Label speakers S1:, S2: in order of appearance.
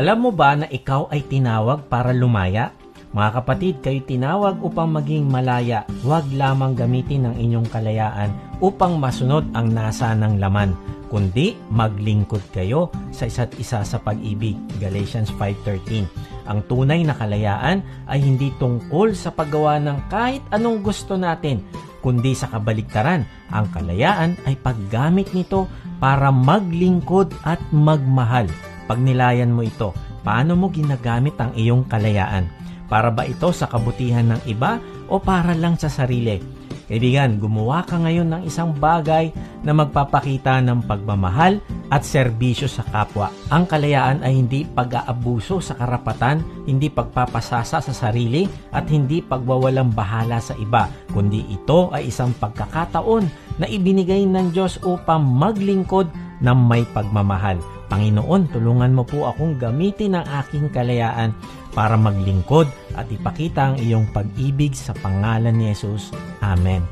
S1: Alam mo ba na ikaw ay tinawag para lumaya? Mga kapatid, kayo tinawag upang maging malaya. Huwag lamang gamitin ang inyong kalayaan upang masunod ang nasa ng laman, kundi maglingkod kayo sa isa't isa sa pag-ibig. Galatians 5.13 Ang tunay na kalayaan ay hindi tungkol sa paggawa ng kahit anong gusto natin, kundi sa kabaliktaran. Ang kalayaan ay paggamit nito para maglingkod at magmahal. Pag nilayan mo ito, paano mo ginagamit ang iyong kalayaan? Para ba ito sa kabutihan ng iba o para lang sa sarili? Kaibigan, gumawa ka ngayon ng isang bagay na magpapakita ng pagmamahal at serbisyo sa kapwa. Ang kalayaan ay hindi pag-aabuso sa karapatan, hindi pagpapasasa sa sarili, at hindi pagwawalang bahala sa iba, kundi ito ay isang pagkakataon na ibinigay ng Diyos upang maglingkod ng may pagmamahal. Panginoon, tulungan mo po akong gamitin ang aking kalayaan para maglingkod at ipakita ang iyong pag-ibig sa pangalan ni Jesus. Amen.